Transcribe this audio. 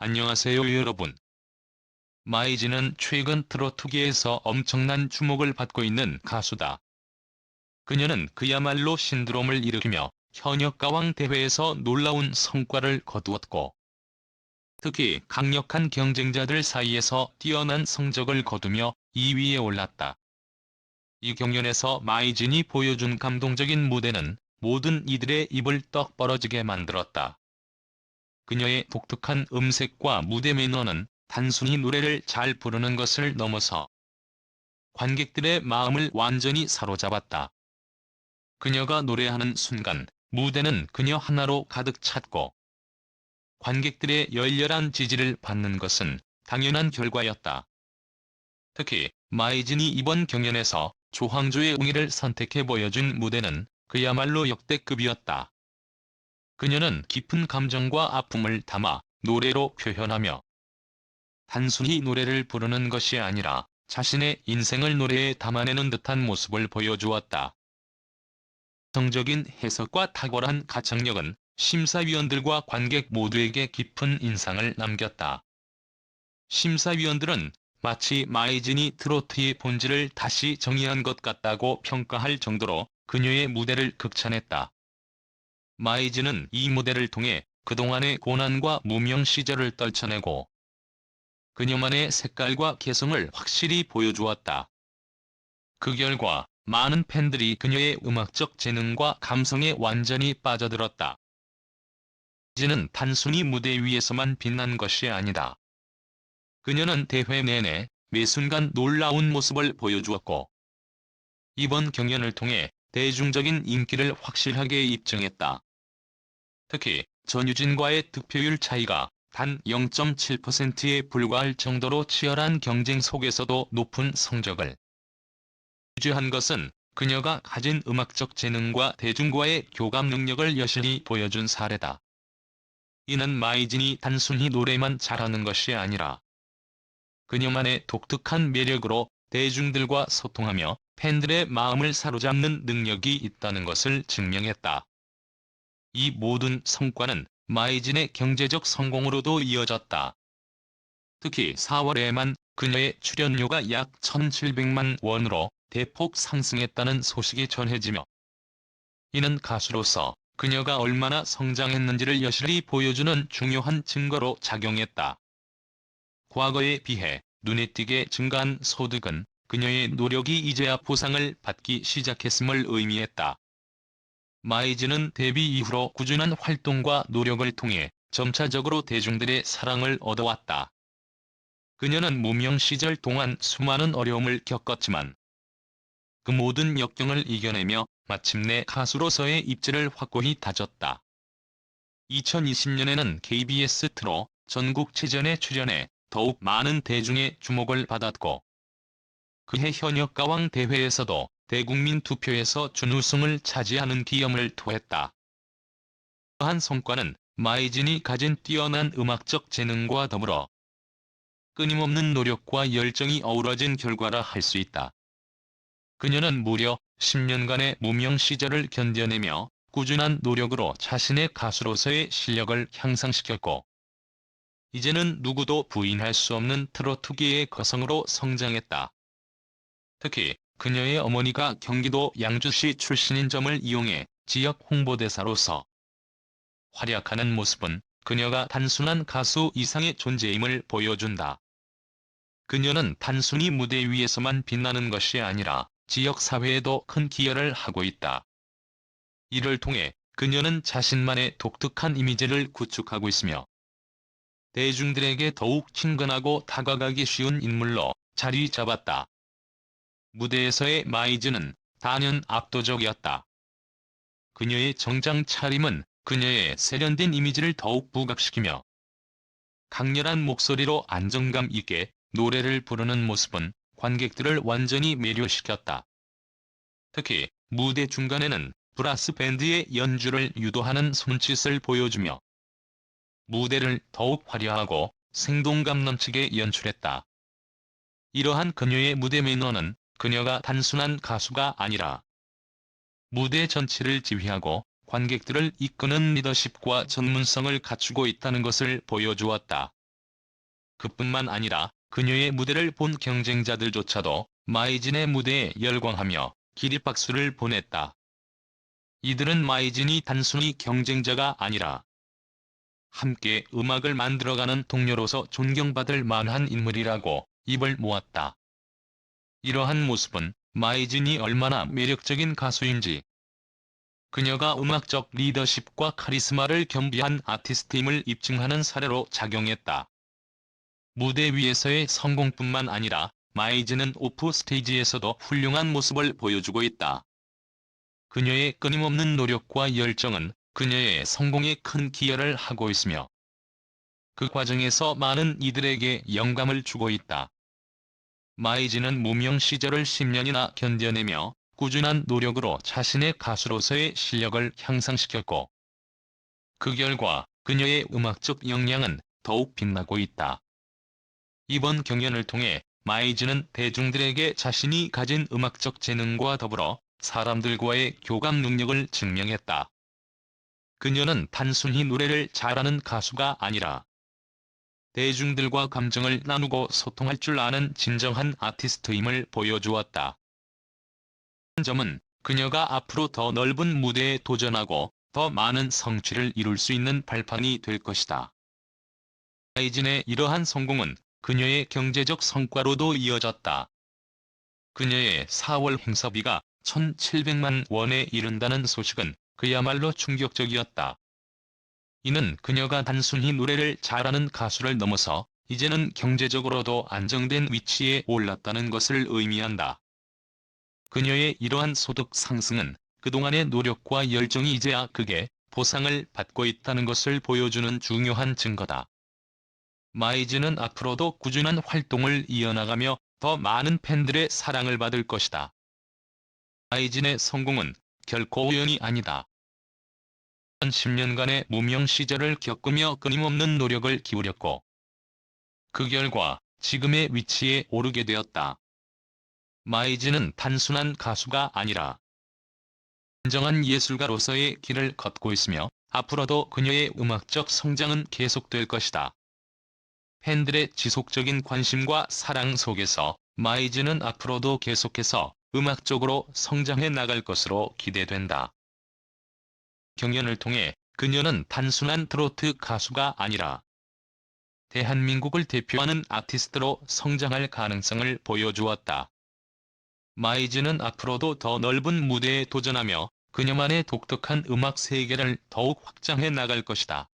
안녕하세요 여러분. 마이즈는 최근 트로트계에서 엄청난 주목을 받고 있는 가수다. 그녀는 그야말로 신드롬을 일으키며 현역 가왕 대회에서 놀라운 성과를 거두었고 특히 강력한 경쟁자들 사이에서 뛰어난 성적을 거두며 2위에 올랐다. 이 경연에서 마이진이 보여준 감동적인 무대는 모든 이들의 입을 떡 벌어지게 만들었다. 그녀의 독특한 음색과 무대 매너는 단순히 노래를 잘 부르는 것을 넘어서 관객들의 마음을 완전히 사로잡았다. 그녀가 노래하는 순간 무대는 그녀 하나로 가득 찼고 관객들의 열렬한 지지를 받는 것은 당연한 결과였다. 특히 마이진이 이번 경연에서 조항조의 웅이를 선택해 보여준 무대는 그야말로 역대급이었다. 그녀는 깊은 감정과 아픔을 담아 노래로 표현하며 단순히 노래를 부르는 것이 아니라 자신의 인생을 노래에 담아내는 듯한 모습을 보여주었다. 성적인 해석과 탁월한 가창력은 심사위원들과 관객 모두에게 깊은 인상을 남겼다. 심사위원들은 마치 마이진이 트로트의 본질을 다시 정의한 것 같다고 평가할 정도로 그녀의 무대를 극찬했다. 마이즈는 이 무대를 통해 그동안의 고난과 무명 시절을 떨쳐내고 그녀만의 색깔과 개성을 확실히 보여주었다. 그 결과 많은 팬들이 그녀의 음악적 재능과 감성에 완전히 빠져들었다. 마이즈는 단순히 무대 위에서만 빛난 것이 아니다. 그녀는 대회 내내 매 순간 놀라운 모습을 보여주었고 이번 경연을 통해 대중적인 인기를 확실하게 입증했다. 특히 전유진과의 득표율 차이가 단 0.7%에 불과할 정도로 치열한 경쟁 속에서도 높은 성적을 유지한 것은 그녀가 가진 음악적 재능과 대중과의 교감 능력을 여실히 보여준 사례다. 이는 마이진이 단순히 노래만 잘하는 것이 아니라 그녀만의 독특한 매력으로 대중들과 소통하며 팬들의 마음을 사로잡는 능력이 있다는 것을 증명했다. 이 모든 성과는 마이진의 경제적 성공으로도 이어졌다. 특히 4월에만 그녀의 출연료가 약 1,700만 원으로 대폭 상승했다는 소식이 전해지며 이는 가수로서 그녀가 얼마나 성장했는지를 여실히 보여주는 중요한 증거로 작용했다. 과거에 비해 눈에 띄게 증가한 소득은 그녀의 노력이 이제야 보상을 받기 시작했음을 의미했다. 마이즈는 데뷔 이후로 꾸준한 활동과 노력을 통해 점차적으로 대중들의 사랑을 얻어왔다. 그녀는 무명 시절 동안 수많은 어려움을 겪었지만 그 모든 역경을 이겨내며 마침내 가수로서의 입지를 확고히 다졌다. 2020년에는 KBS 트로 전국체전에 출연해 더욱 많은 대중의 주목을 받았고 그해 현역 가왕 대회에서도 대국민 투표에서 준우승을 차지하는 기염을 토했다. 그한 성과는 마이진이 가진 뛰어난 음악적 재능과 더불어 끊임없는 노력과 열정이 어우러진 결과라 할 수 있다. 그녀는 무려 10년간의 무명 시절을 견뎌내며 꾸준한 노력으로 자신의 가수로서의 실력을 향상시켰고 이제는 누구도 부인할 수 없는 트로트계의 거성으로 성장했다. 특히 그녀의 어머니가 경기도 양주시 출신인 점을 이용해 지역 홍보대사로서 활약하는 모습은 그녀가 단순한 가수 이상의 존재임을 보여준다. 그녀는 단순히 무대 위에서만 빛나는 것이 아니라 지역사회에도 큰 기여를 하고 있다. 이를 통해 그녀는 자신만의 독특한 이미지를 구축하고 있으며 대중들에게 더욱 친근하고 다가가기 쉬운 인물로 자리 잡았다. 무대에서의 마이즈는 단연 압도적이었다. 그녀의 정장 차림은 그녀의 세련된 이미지를 더욱 부각시키며 강렬한 목소리로 안정감 있게 노래를 부르는 모습은 관객들을 완전히 매료시켰다. 특히 무대 중간에는 브라스 밴드의 연주를 유도하는 손짓을 보여주며 무대를 더욱 화려하고 생동감 넘치게 연출했다. 이러한 그녀의 무대 매너는 그녀가 단순한 가수가 아니라 무대 전체를 지휘하고 관객들을 이끄는 리더십과 전문성을 갖추고 있다는 것을 보여주었다. 그뿐만 아니라 그녀의 무대를 본 경쟁자들조차도 마이진의 무대에 열광하며 기립박수를 보냈다. 이들은 마이진이 단순히 경쟁자가 아니라 함께 음악을 만들어가는 동료로서 존경받을 만한 인물이라고 입을 모았다. 이러한 모습은 마이진이 얼마나 매력적인 가수인지 그녀가 음악적 리더십과 카리스마를 겸비한 아티스트임을 입증하는 사례로 작용했다. 무대 위에서의 성공뿐만 아니라 마이즈는 오프 스테이지에서도 훌륭한 모습을 보여주고 있다. 그녀의 끊임없는 노력과 열정은 그녀의 성공에 큰 기여를 하고 있으며 그 과정에서 많은 이들에게 영감을 주고 있다. 마이즈는 무명 시절을 10년이나 견뎌내며 꾸준한 노력으로 자신의 가수로서의 실력을 향상시켰고 그 결과 그녀의 음악적 역량은 더욱 빛나고 있다. 이번 경연을 통해 마이즈는 대중들에게 자신이 가진 음악적 재능과 더불어 사람들과의 교감 능력을 증명했다. 그녀는 단순히 노래를 잘하는 가수가 아니라 대중들과 감정을 나누고 소통할 줄 아는 진정한 아티스트임을 보여주었다. 점은 그녀가 앞으로 더 넓은 무대에 도전하고 더 많은 성취를 이룰 수 있는 발판이 될 것이다. 아이진의 이러한 성공은 그녀의 경제적 성과로도 이어졌다. 그녀의 4월 행사비가 1,700만 원에 이른다는 소식은 그야말로 충격적이었다. 이는 그녀가 단순히 노래를 잘하는 가수를 넘어서 이제는 경제적으로도 안정된 위치에 올랐다는 것을 의미한다. 그녀의 이러한 소득 상승은 그동안의 노력과 열정이 이제야 극에 보상을 받고 있다는 것을 보여주는 중요한 증거다. 마이즈는 앞으로도 꾸준한 활동을 이어나가며 더 많은 팬들의 사랑을 받을 것이다. 마이진의 성공은 결코 우연이 아니다. 10년간의 무명 시절을 겪으며 끊임없는 노력을 기울였고 그 결과 지금의 위치에 오르게 되었다. 마이즈는 단순한 가수가 아니라 진정한 예술가로서의 길을 걷고 있으며 앞으로도 그녀의 음악적 성장은 계속될 것이다. 팬들의 지속적인 관심과 사랑 속에서 마이즈는 앞으로도 계속해서 음악적으로 성장해 나갈 것으로 기대된다. 경연을 통해 그녀는 단순한 트로트 가수가 아니라 대한민국을 대표하는 아티스트로 성장할 가능성을 보여주었다. 마이즈는 앞으로도 더 넓은 무대에 도전하며 그녀만의 독특한 음악 세계를 더욱 확장해 나갈 것이다.